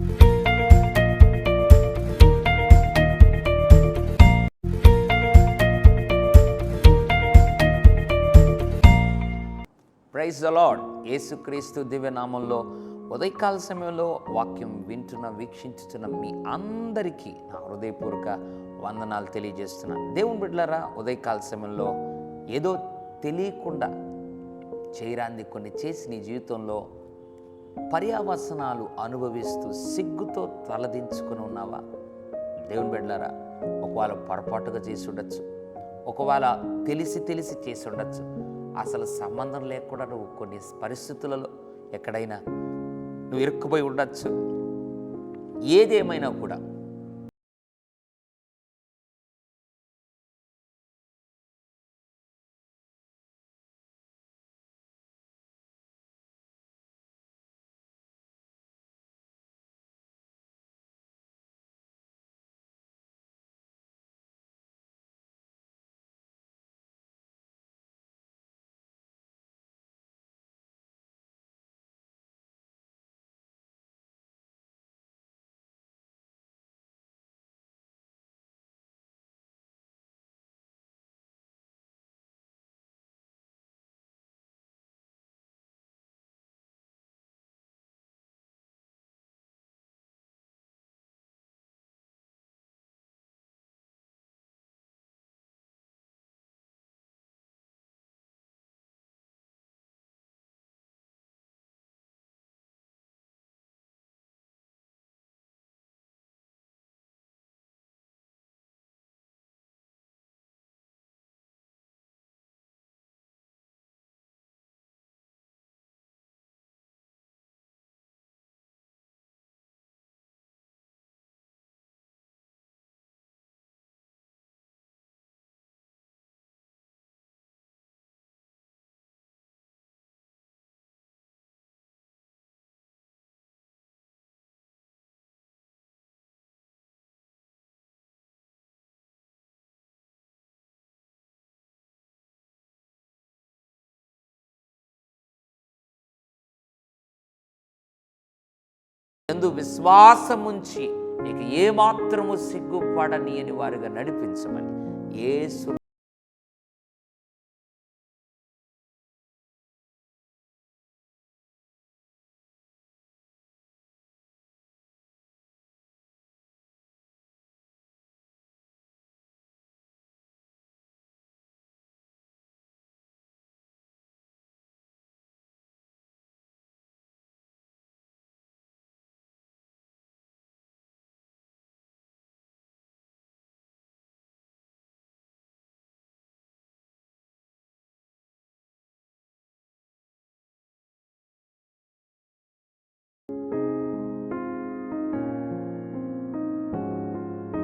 Praise the lord యేసుక్రీస్తు దివ్యనామంలో ఉదయకాల సమయంలో వాక్యం వింటున్న వీక్షించుతున్న మీ అందరికీ నా హృదయపూర్వక వందనాలు తెలియజేస్తున్నాను దేవుని బిడ్డలారా ఉదయకాల సమయంలో ఏదో తెలియకుండా చేయరాంది కొన్ని చేసి నీ జీవితంలో పర్యావసనాలు అనుభవిస్తూ సిగ్గుతో తలదించుకుని ఉన్నావా? దేవుని బిడ్డలారా ఒకవేళ పొరపాటుగా చేసి ఉండొచ్చు. ఒకవేళ తెలిసి తెలిసి చేసి ఉండొచ్చు. అసలు సంబంధం లేకుండా నువ్వు కొన్ని పరిస్థితులలో ఎక్కడైనా నువ్వు ఇరుక్కుపోయి ఉండొచ్చు. ఏదేమైనా కూడా ఎందు విశ్వాసముంచి నీకు ఏమాత్రము సిగ్గుపడని అని వారిగా నడిపించమని యేసు